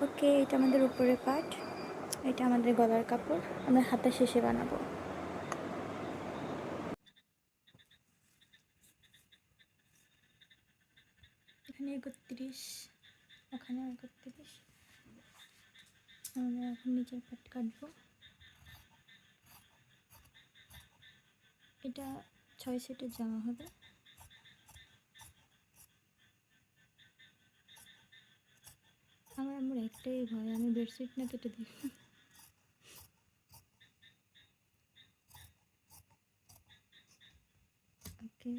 ওকে, এটা আমাদের উপরের পাট। এটা আমাদের গলার কাপড়। আমরা হাতা শেষে বানাবো। এখানে একত্রিশ। ওখানে একত্রিশ। আমরা এখন নিচের পাট কাটবো। এটা ছয় সেটের জামা হবে। আমার আমার একটাই ভয়, আমি বেডশিট না কেটে দিই। ওকে।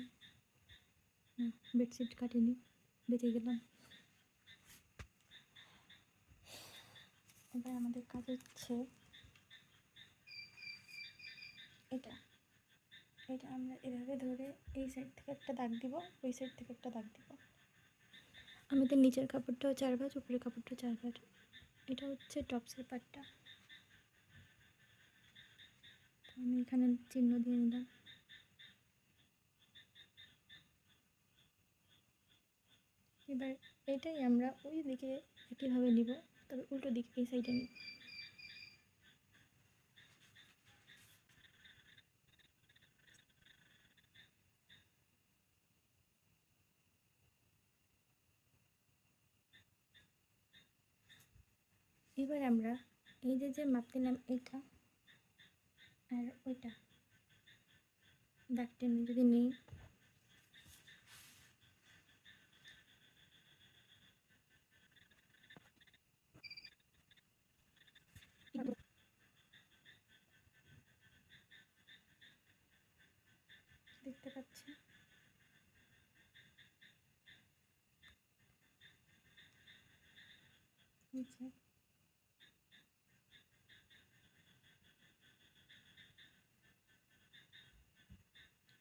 বেডশিট কাটিনি, বেঁচে গেলাম। এবার আমাদের কাজ হচ্ছে এটা। এটা আমরা এভাবে ধরে এই সাইড থেকে একটা দাগ দিব, ওই সাইড থেকে একটা দাগ দিব। আমাদের নিচের কাপড়টাও চার ভাঁজ উপরের কাপড়টাও চার ভাঁজ এটা হচ্ছে টপসের পাটটা। আমি এখানে চিহ্ন দিয়ে নিলাম। এবার এটাই আমরা ওই দিকে একইভাবে নিব, তবে উল্টো দিক এই সাইডে নিব। এবার আমরা এই যে যে মাপ দিলাম এটা আর ওইটা। টেনে যদি নিই। দেখতে পাচ্ছি।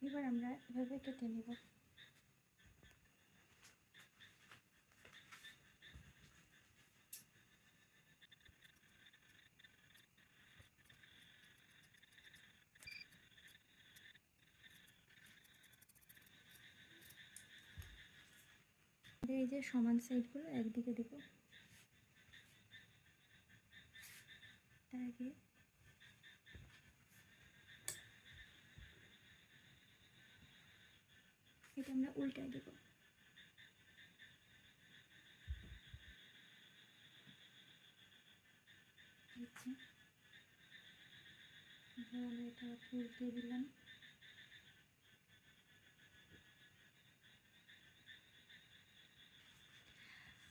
এবার আমরা এভাবে কেটে নেব। এই যে সমান সাইডগুলো একদিকে দেব। তার আগে এটা আমরা উল্টায় দেব। এটা উল্টে দিলাম।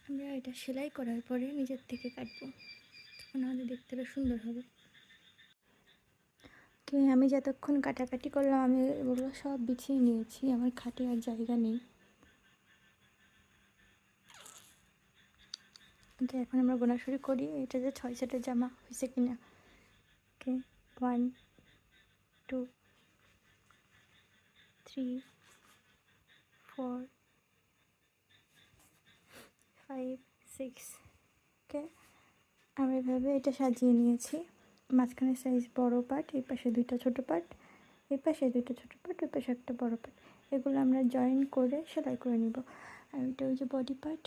আমরা এটা সেলাই করার পরে নিজের থেকে কাটবো। তখন আমাদের দেখতে সুন্দর হবে। তো আমি যতক্ষণ কাটাকাটি করলাম, আমি ওগুলো সব বিছিয়ে নিয়েছি। আমার খাটে আর জায়গা নেই। তো এখন আমরা গোনা শুরু করি, এটা যে ছয় সেটের জামা হয়েছে কিনা। Okay one two three four five six okay, আমরা এভাবে এটা সাজিয়ে নিয়েছি। মাঝখানে সাইজ বড় পার্ট এই পাশে দুইটা ছোট পার্ট এই পাশে দুইটা ছোট পার্ট ওই পাশে একটা বড় পার্ট এগুলো আমরা জয়েন করে সেলাই করে নিব। আর এটা ওই যে বডি পার্ট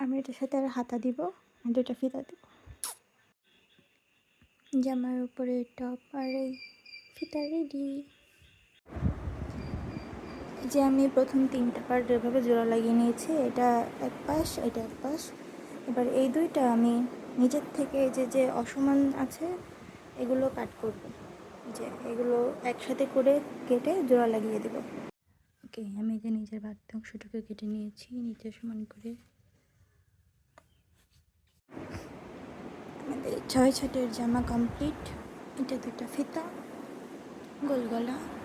আমি এটার সাথে আর হাতা দিব দুটা ফিতা দিব। জামার উপরে টপ আর এই ফিতা রেডি যে আমি প্রথম তিনটা পার্ট এভাবে জোড়া লাগিয়ে নিয়েছি, এটা এক পাশ, এটা এক পাশ। এবার এই দুইটা আমি নিজের থেকে যে যে অসমান আছে, এগুলো কাট করব। যে, এগুলো একসাথে করে কেটে জোড়া লাগিয়ে দেব। ওকে আমি যে নিজের বাড়তি অংশটুকু কেটে নিয়েছি, নিচে সমান করে। আমাদের ছয় ছটের জামা কমপ্লিট এটা দুটা ফিতা, গোল গলা।